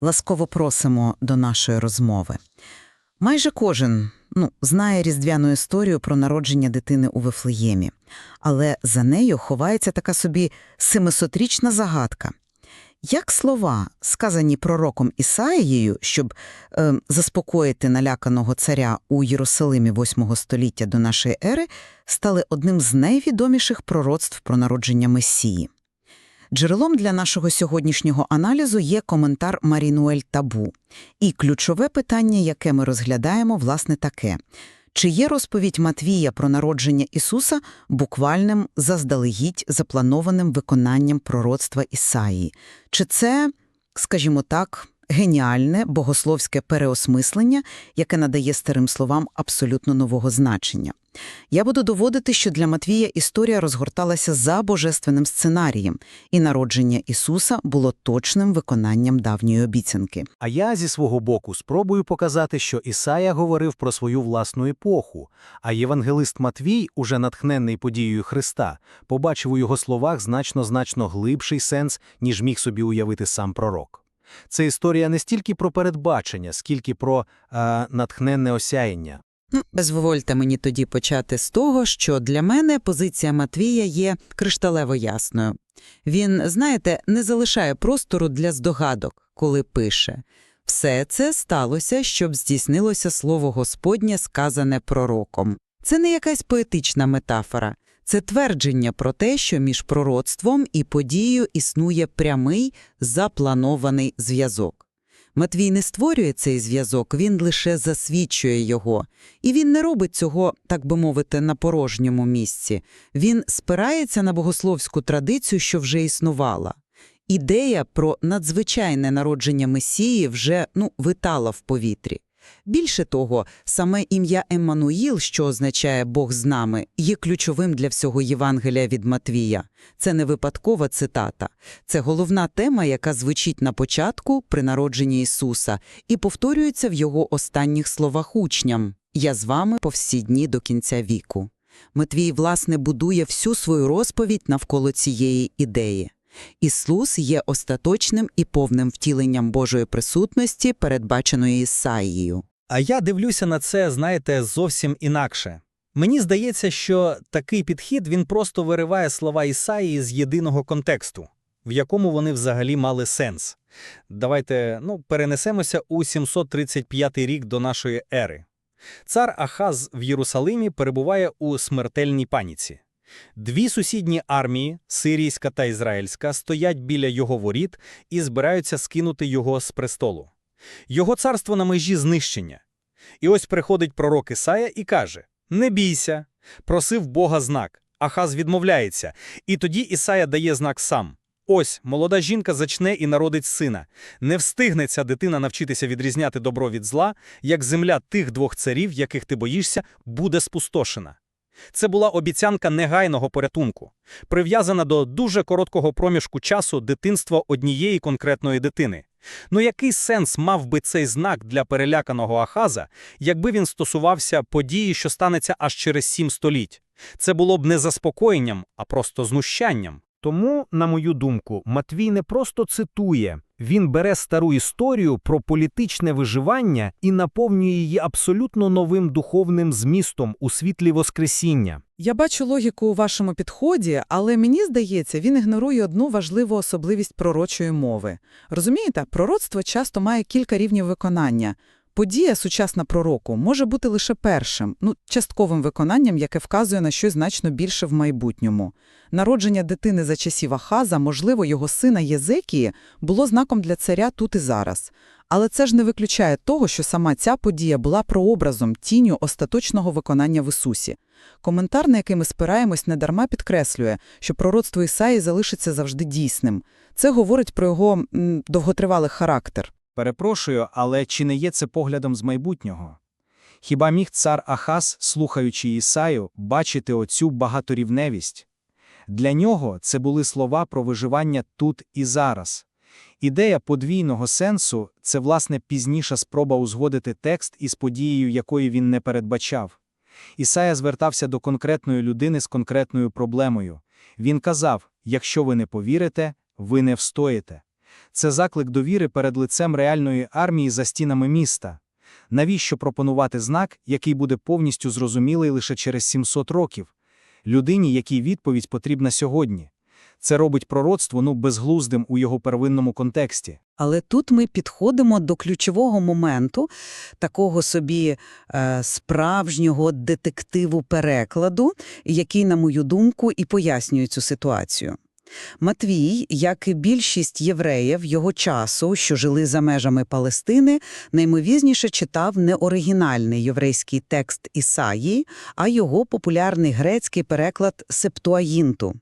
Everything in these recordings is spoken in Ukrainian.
Ласково просимо до нашої розмови. Майже кожен ну, знає різдвяну історію про народження дитини у Вифлеємі, але за нею ховається така собі семисотрічна загадка. Як слова, сказані пророком Ісаїєю, щоб е, заспокоїти наляканого царя у Єрусалимі 8 століття до нашої ери, стали одним з найвідоміших пророцтв про народження Месії? Джерелом для нашого сьогоднішнього аналізу є коментар Марінуель Табу. І ключове питання, яке ми розглядаємо, власне таке. Чи є розповідь Матвія про народження Ісуса буквальним, заздалегідь запланованим виконанням пророцтва Ісаї? Чи це, скажімо так, геніальне богословське переосмислення, яке надає старим словам абсолютно нового значення? Я буду доводити, що для Матвія історія розгорталася за божественним сценарієм, і народження Ісуса було точним виконанням давньої обіцянки. А я зі свого боку спробую показати, що Ісая говорив про свою власну епоху, а євангелист Матвій, уже натхненний подією Христа, побачив у його словах значно-значно глибший сенс, ніж міг собі уявити сам пророк. Це історія не стільки про передбачення, скільки про е, натхненне осяяння. Ну, Дозвольте мені тоді почати з того, що для мене позиція Матвія є кришталево ясною. Він, знаєте, не залишає простору для здогадок, коли пише. Все це сталося, щоб здійснилося слово Господнє, сказане пророком. Це не якась поетична метафора, це твердження про те, що між пророцтвом і подією існує прямий, запланований зв'язок. Матвій не створює цей зв'язок, він лише засвідчує його. І він не робить цього, так би мовити, на порожньому місці. Він спирається на богословську традицію, що вже існувала. Ідея про надзвичайне народження Месії вже ну, витала в повітрі. Більше того, саме ім'я Еммануїл, що означає «Бог з нами», є ключовим для всього Євангелія від Матвія. Це не випадкова цитата. Це головна тема, яка звучить на початку при народженні Ісуса і повторюється в його останніх словах учням «Я з вами по всі дні до кінця віку». Матвій, власне, будує всю свою розповідь навколо цієї ідеї. Ісус є остаточним і повним втіленням Божої присутності, передбаченої Ісаїєю. А я дивлюся на це, знаєте, зовсім інакше. Мені здається, що такий підхід він просто вириває слова Ісаїї з єдиного контексту, в якому вони взагалі мали сенс. Давайте ну, перенесемося у 735 рік до нашої ери. Цар Ахаз в Єрусалимі перебуває у смертельній паніці. Дві сусідні армії, сирійська та ізраїльська, стоять біля його воріт і збираються скинути його з престолу. Його царство на межі знищення. І ось приходить пророк Ісая і каже: Не бійся, просив Бога знак. Ахаз відмовляється, і тоді Ісая дає знак сам. Ось молода жінка зачне і народить сина. Не встигне ця дитина навчитися відрізняти добро від зла, як земля тих двох царів, яких ти боїшся, буде спустошена. Це була обіцянка негайного порятунку, прив'язана до дуже короткого проміжку часу дитинства однієї конкретної дитини. Ну який сенс мав би цей знак для переляканого Ахаза, якби він стосувався події, що станеться аж через сім століть? Це було б не заспокоєнням, а просто знущанням. Тому, на мою думку, Матвій не просто цитує, він бере стару історію про політичне виживання і наповнює її абсолютно новим духовним змістом у світлі Воскресіння. Я бачу логіку у вашому підході, але мені здається, він ігнорує одну важливу особливість пророчої мови. Розумієте, пророцтво часто має кілька рівнів виконання. Подія сучасна пророку може бути лише першим, ну, частковим виконанням, яке вказує на щось значно більше в майбутньому. Народження дитини за часів Ахаза, можливо, його сина Єзекії, було знаком для царя тут і зараз. Але це ж не виключає того, що сама ця подія була прообразом, тінню остаточного виконання в Ісусі. Коментар, на який ми спираємось, недарма підкреслює, що пророцтво Ісаї залишиться завжди дійсним. Це говорить про його довготривалий характер. Перепрошую, але чи не є це поглядом з майбутнього? Хіба міг цар Ахаз, слухаючи Ісаю, бачити оцю багаторівневість? Для нього це були слова про виживання тут і зараз. Ідея подвійного сенсу це, власне, пізніша спроба узгодити текст із подією, якої він не передбачав. Ісая звертався до конкретної людини з конкретною проблемою. Він казав: якщо ви не повірите, ви не встоїте. Це заклик довіри перед лицем реальної армії за стінами міста. Навіщо пропонувати знак, який буде повністю зрозумілий лише через 700 років? Людині, якій відповідь потрібна сьогодні. Це робить пророцтво ну безглуздим у його первинному контексті. Але тут ми підходимо до ключового моменту такого собі е, справжнього детективу перекладу, який, на мою думку, і пояснює цю ситуацію. Матвій, як і більшість євреїв його часу, що жили за межами Палестини, наймовізніше читав не оригінальний єврейський текст Ісаї, а його популярний грецький переклад Септуагінту.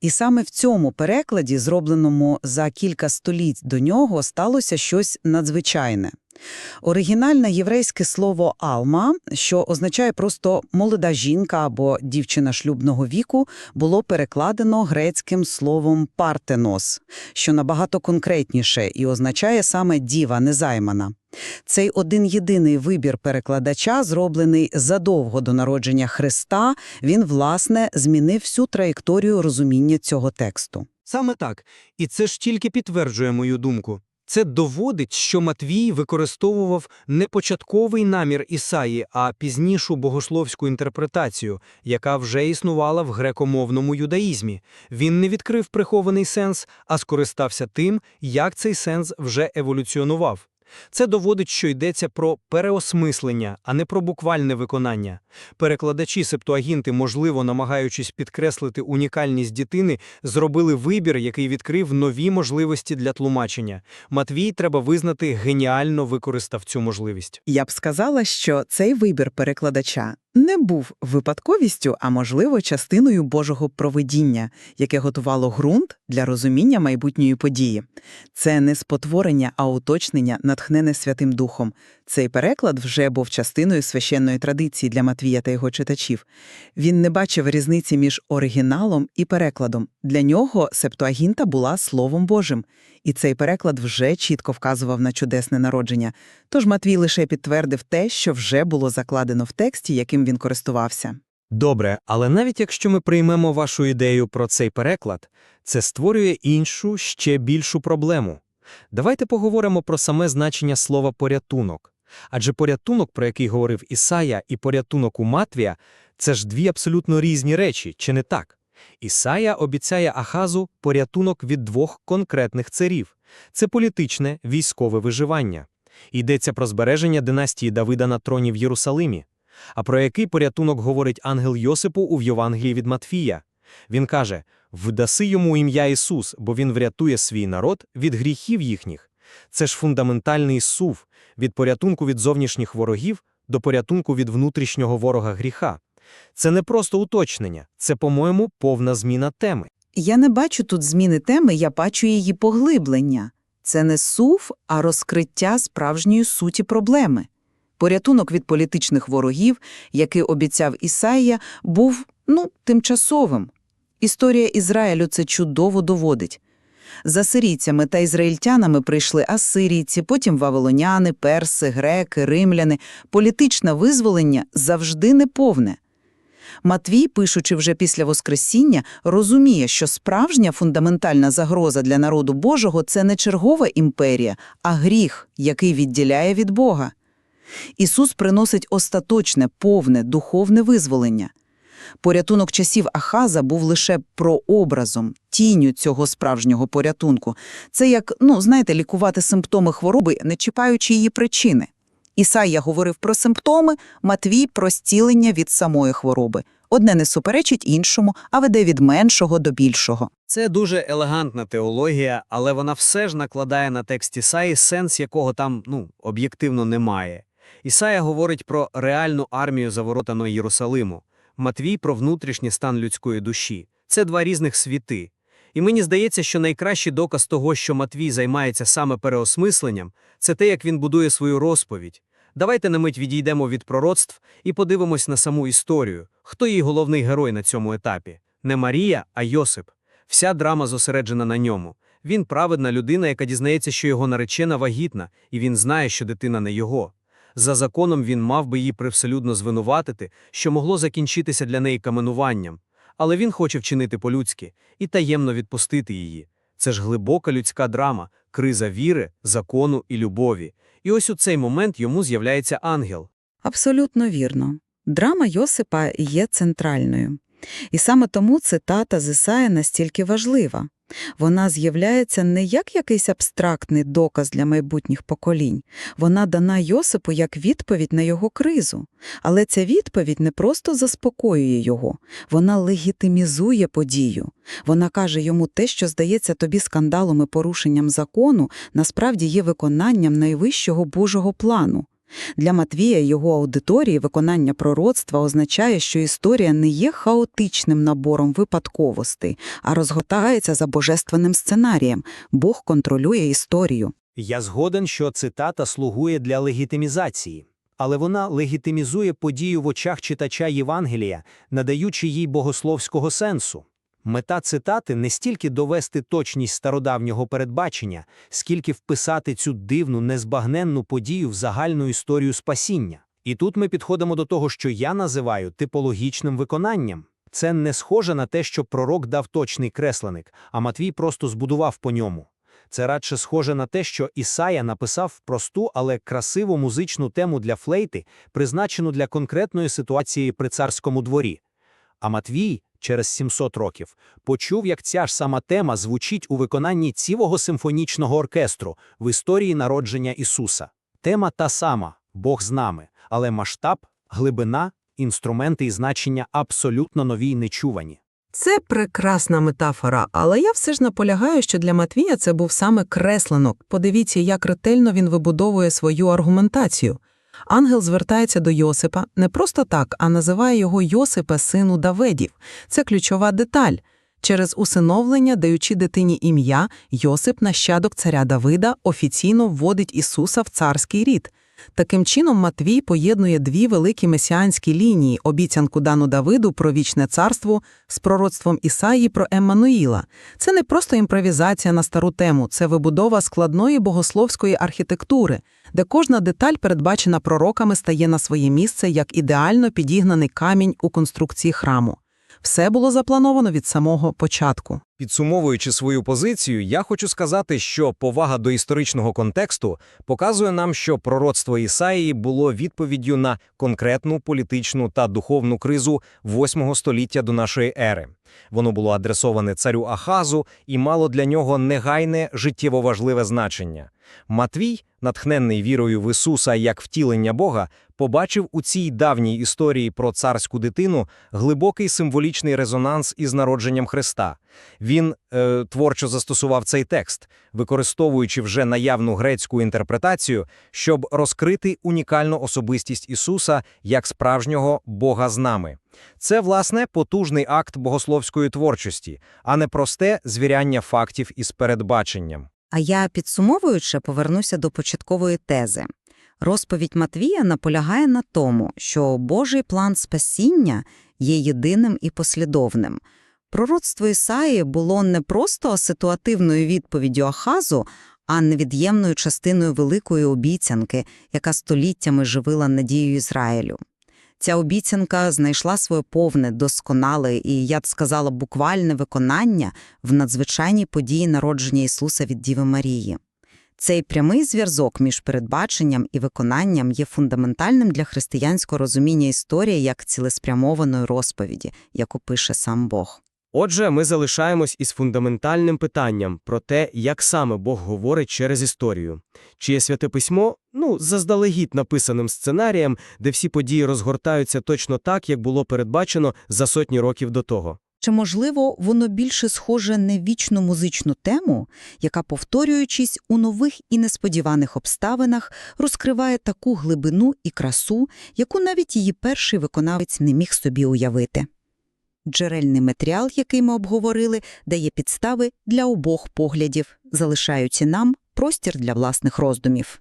І саме в цьому перекладі, зробленому за кілька століть до нього, сталося щось надзвичайне. Оригінальне єврейське слово «алма», що означає просто «молода жінка» або «дівчина шлюбного віку», було перекладено грецьким словом «партенос», що набагато конкретніше і означає саме «діва незаймана». Цей один-єдиний вибір перекладача, зроблений задовго до народження Христа, він, власне, змінив всю траєкторію розуміння цього тексту. Саме так. І це ж тільки підтверджує мою думку. Це доводить, що Матвій використовував не початковий намір Ісаї, а пізнішу богословську інтерпретацію, яка вже існувала в грекомовному юдаїзмі. Він не відкрив прихований сенс, а скористався тим, як цей сенс вже еволюціонував. Це доводить, що йдеться про переосмислення, а не про буквальне виконання. Перекладачі Септуагінти, можливо, намагаючись підкреслити унікальність дитини, зробили вибір, який відкрив нові можливості для тлумачення. Матвій, треба визнати, геніально використав цю можливість. Я б сказала, що цей вибір перекладача не був випадковістю, а можливо, частиною Божого провидіння, яке готувало ґрунт для розуміння майбутньої події. Це не спотворення, а уточнення, натхнене Святим Духом. Цей переклад вже був частиною священної традиції для Матвія та його читачів. Він не бачив різниці між оригіналом і перекладом. Для нього Септуагінта була Словом Божим. І цей переклад вже чітко вказував на чудесне народження. Тож Матвій лише підтвердив те, що вже було закладено в тексті, яким він користувався. Добре, але навіть якщо ми приймемо вашу ідею про цей переклад, це створює іншу, ще більшу проблему. Давайте поговоримо про саме значення слова «порятунок». Адже порятунок, про який говорив Ісая, і порятунок у Матвія – це ж дві абсолютно різні речі, чи не так? Ісая обіцяє Ахазу порятунок від двох конкретних царів. Це політичне, військове виживання. Йдеться про збереження династії Давида на троні в Єрусалимі. А про який порятунок говорить ангел Йосипу у Євангелії від Матфія? Він каже, «Вдаси йому ім'я Ісус, бо він врятує свій народ від гріхів їхніх». Це ж фундаментальний сув від порятунку від зовнішніх ворогів до порятунку від внутрішнього ворога гріха. Це не просто уточнення, це, по-моєму, повна зміна теми. Я не бачу тут зміни теми, я бачу її поглиблення. Це не сув, а розкриття справжньої суті проблеми. Порятунок від політичних ворогів, який обіцяв Ісаїя, був, ну, тимчасовим. Історія Ізраїлю це чудово доводить. За сирійцями та ізраїльтянами прийшли асирійці, потім вавилоняни, перси, греки, римляни. Політичне визволення завжди неповне. Матвій, пишучи вже після Воскресіння, розуміє, що справжня фундаментальна загроза для народу Божого – це не чергова імперія, а гріх, який відділяє від Бога. Ісус приносить остаточне, повне, духовне визволення. Порятунок часів Ахаза був лише прообразом, тінню цього справжнього порятунку. Це як, ну, знаєте, лікувати симптоми хвороби, не чіпаючи її причини. Ісая говорив про симптоми, Матвій – про зцілення від самої хвороби. Одне не суперечить іншому, а веде від меншого до більшого. Це дуже елегантна теологія, але вона все ж накладає на текст Ісаї сенс, якого там, ну, об'єктивно немає. Ісая говорить про реальну армію заворотаного Єрусалиму. Матвій про внутрішній стан людської душі. Це два різних світи. І мені здається, що найкращий доказ того, що Матвій займається саме переосмисленням, це те, як він будує свою розповідь. Давайте на мить відійдемо від пророцтв і подивимось на саму історію. Хто її головний герой на цьому етапі? Не Марія, а Йосип. Вся драма зосереджена на ньому. Він праведна людина, яка дізнається, що його наречена вагітна, і він знає, що дитина не його. За законом він мав би її привселюдно звинуватити, що могло закінчитися для неї каменуванням. Але він хоче вчинити по-людськи і таємно відпустити її. Це ж глибока людська драма, криза віри, закону і любові. І ось у цей момент йому з'являється ангел. Абсолютно вірно. Драма Йосипа є центральною. І саме тому цитата з Ісая настільки важлива. Вона з'являється не як якийсь абстрактний доказ для майбутніх поколінь. Вона дана Йосипу як відповідь на його кризу. Але ця відповідь не просто заспокоює його, вона легітимізує подію. Вона каже йому те, що здається тобі скандалом і порушенням закону, насправді є виконанням найвищого Божого плану. Для Матвія його аудиторії виконання пророцтва означає, що історія не є хаотичним набором випадковостей, а розгортається за божественним сценарієм. Бог контролює історію. Я згоден, що цитата слугує для легітимізації, але вона легітимізує подію в очах читача Євангелія, надаючи їй богословського сенсу. Мета цитати не стільки довести точність стародавнього передбачення, скільки вписати цю дивну, незбагненну подію в загальну історію спасіння. І тут ми підходимо до того, що я називаю типологічним виконанням. Це не схоже на те, що пророк дав точний кресленик, а Матвій просто збудував по ньому. Це радше схоже на те, що Ісая написав просту, але красиву музичну тему для флейти, призначену для конкретної ситуації при царському дворі. А Матвій через 700 років почув, як ця ж сама тема звучить у виконанні цілого симфонічного оркестру в історії народження Ісуса. Тема та сама Бог з нами, але масштаб, глибина, інструменти і значення абсолютно нові й нечувані. Це прекрасна метафора, але я все ж наполягаю, що для Матвія це був саме кресленок. Подивіться, як ретельно він вибудовує свою аргументацію. Ангел звертається до Йосипа не просто так, а називає його Йосипе, сину Давидів. Це ключова деталь. Через усиновлення, даючи дитині ім'я, Йосип, нащадок царя Давида, офіційно вводить Ісуса в царський рід. Таким чином, Матвій поєднує дві великі месіанські лінії – обіцянку дану Давиду про вічне царство з пророцтвом Ісаї про Еммануїла. Це не просто імпровізація на стару тему, це вибудова складної богословської архітектури, де кожна деталь, передбачена пророками, стає на своє місце як ідеально підігнаний камінь у конструкції храму. Все було заплановано від самого початку. Підсумовуючи свою позицію, я хочу сказати, що повага до історичного контексту показує нам, що пророцтво Ісаїї було відповіддю на конкретну політичну та духовну кризу 8 століття до нашої ери. Воно було адресоване царю Ахазу і мало для нього негайне життєво важливе значення. Матвій, натхненний вірою в Ісуса як втілення Бога, побачив у цій давній історії про царську дитину глибокий символічний резонанс із народженням Христа. Він е, творчо застосував цей текст, використовуючи вже наявну грецьку інтерпретацію, щоб розкрити унікальну особистість Ісуса як справжнього Бога з нами. Це, власне, потужний акт богословської творчості, а не просте звіряння фактів із передбаченням. А я, підсумовуючи, повернуся до початкової тези. Розповідь Матвія наполягає на тому, що Божий план спасіння є єдиним і послідовним. Пророцтво Ісаї було не просто ситуативною відповіддю Ахазу, а невід'ємною частиною великої обіцянки, яка століттями живила надію Ізраїлю. Ця обіцянка знайшла своє повне, досконале і, я б сказала, буквальне виконання в надзвичайній події народження Ісуса від Діви Марії. Цей прямий зв'язок між передбаченням і виконанням є фундаментальним для християнського розуміння історії як цілеспрямованої розповіді, яку пише сам Бог. Отже, ми залишаємось із фундаментальним питанням про те, як саме Бог говорить через історію. Чи є святе письмо, ну, заздалегідь написаним сценарієм, де всі події розгортаються точно так, як було передбачено за сотні років до того. Чи, можливо, воно більше схоже на вічну музичну тему, яка, повторюючись у нових і несподіваних обставинах, розкриває таку глибину і красу, яку навіть її перший виконавець не міг собі уявити? Джерельний матеріал, який ми обговорили, дає підстави для обох поглядів, залишаючи нам простір для власних роздумів.